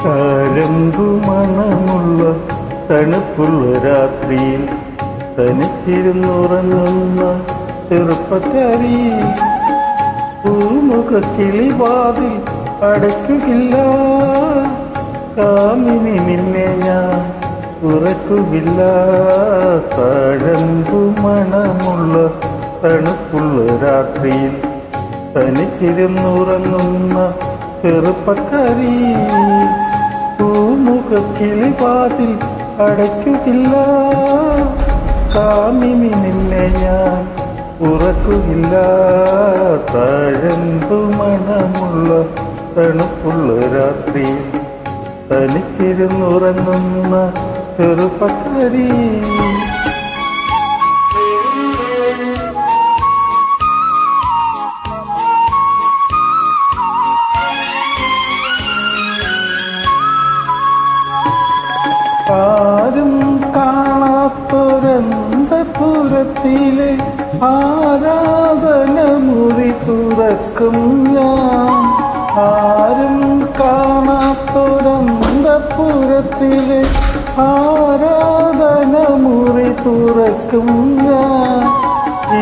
കാരമ്പു മണമുള്ള തണുപ്പുള്ള രാത്രിയിൽ തനിച്ചിരുന്നുറങ്ങുന്ന ചെറുപ്പക്കാരി പൂമുഖ കിളിവാതിൽ അടയ്ക്കുകില്ല കാമിനി നിന്നെ ഞാൻ ഉറക്കുകില്ല തഴമ്പു മണമുള്ള തണുപ്പുള്ള രാത്രിയിൽ തനിച്ചിരുന്നുറങ്ങുന്ന ചെറുപ്പക്കാരി. പൂമുഖ പാതിൽ അടയ്ക്കുകില്ല. കാമിനി ഞാൻ ഉറക്കുകില്ല. താഴമ്പു മണമുള്ള തണുപ്പുള്ള രാത്രി. തനിച്ചിരുന്നുറങ്ങുന്ന ചെറുപ്പക്കാരി. കാണാത്തൊരന്തപുരത്തിലെ ആരാധന മുറി തുറക്കും ഞാൻ. ആരും കാണാത്തൊരന്തപുരത്തിലെ ആരാധന മുറി തുറക്കും ഞാൻ.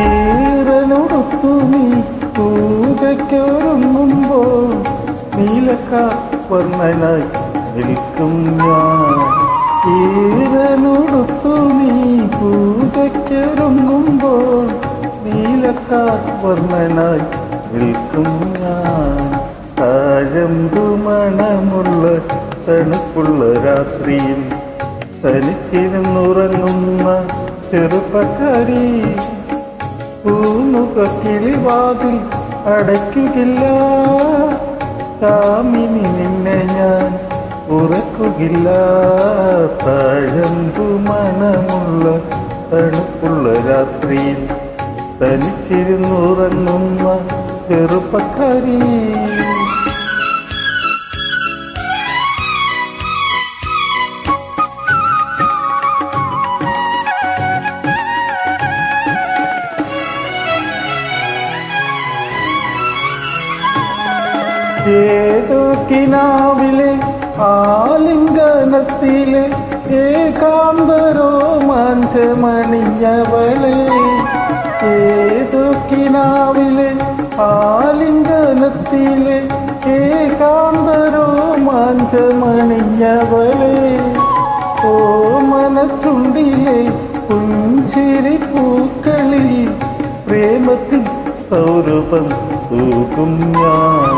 ഈറനൊടുത്തു നീ പൂജയ്ക്കൊരുങ്ങുമ്പോൾ നീലക്ക വർണനായി നിൽക്കും ഞാൻ. ഈരനൊടുത്തു നീ പൂജയ്ക്കൊരുങ്ങുമ്പോൾ നീലക്കാർ വർണനായി നിൽക്കും ഞാൻ. താഴമ്പു മണമുള്ള തണുപ്പുള്ള രാത്രിയിൽ തനിച്ചിരുന്നുറങ്ങുന്ന ചെറുപ്പക്കാരി പൂമുഖ കിളിവാതിൽ അടയ്ക്കുകില്ല കാമിനി നിന്നെ ഞാൻ ഉറക്കുകില്ല താഴമ്പു മണമുള്ള തണുപ്പുള്ള രാത്രിയിൽ തനിച്ചിരുന്നുറങ്ങുന്ന ചെറുപ്പക്കാരി. ഏതോ കിനാവിലെ ആലിംഗനത്തിലെ ഏകാന്തരോ മാഞ്ചമണിഞ്ഞവളെ ഏതോ കിനാവിലെ ആലിംഗനത്തിലെ ഏകാന്തരോ മാഞ്ചമണിഞ്ഞവളെ. ഓ മനച്ചുണ്ടിലെ പുഞ്ചിരി പൂക്കളിൽ പ്രേമത്തിൽ സൗരഭം പൂക്കും ഞാൻ.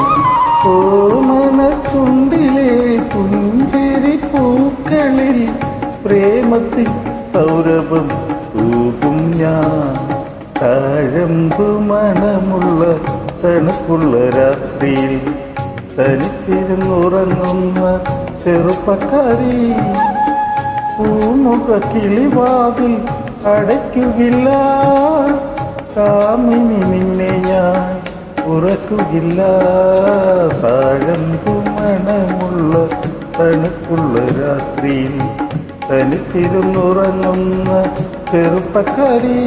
ഓ പ്രേമത്തിൽ സൗരഭം തൂകും ഞാൻ. താഴമ്പു മണമുള്ള തണുപ്പുള്ള രാത്രിയിൽ തനിച്ചിരുന്നുറങ്ങുന്ന ചെറുപ്പക്കാരി പൂമുഖ കിളിവാതിൽ അടയ്ക്കുകില്ല കാമിനി നിന്നെ ഞാൻ ഉറക്കുകില്ല താഴമ്പു മണമുള്ള തണുപ്പുള്ള രാത്രിയിൽ തനിച്ചിരുന്നുറങ്ങുന്ന ചെറുപ്പക്കാരി.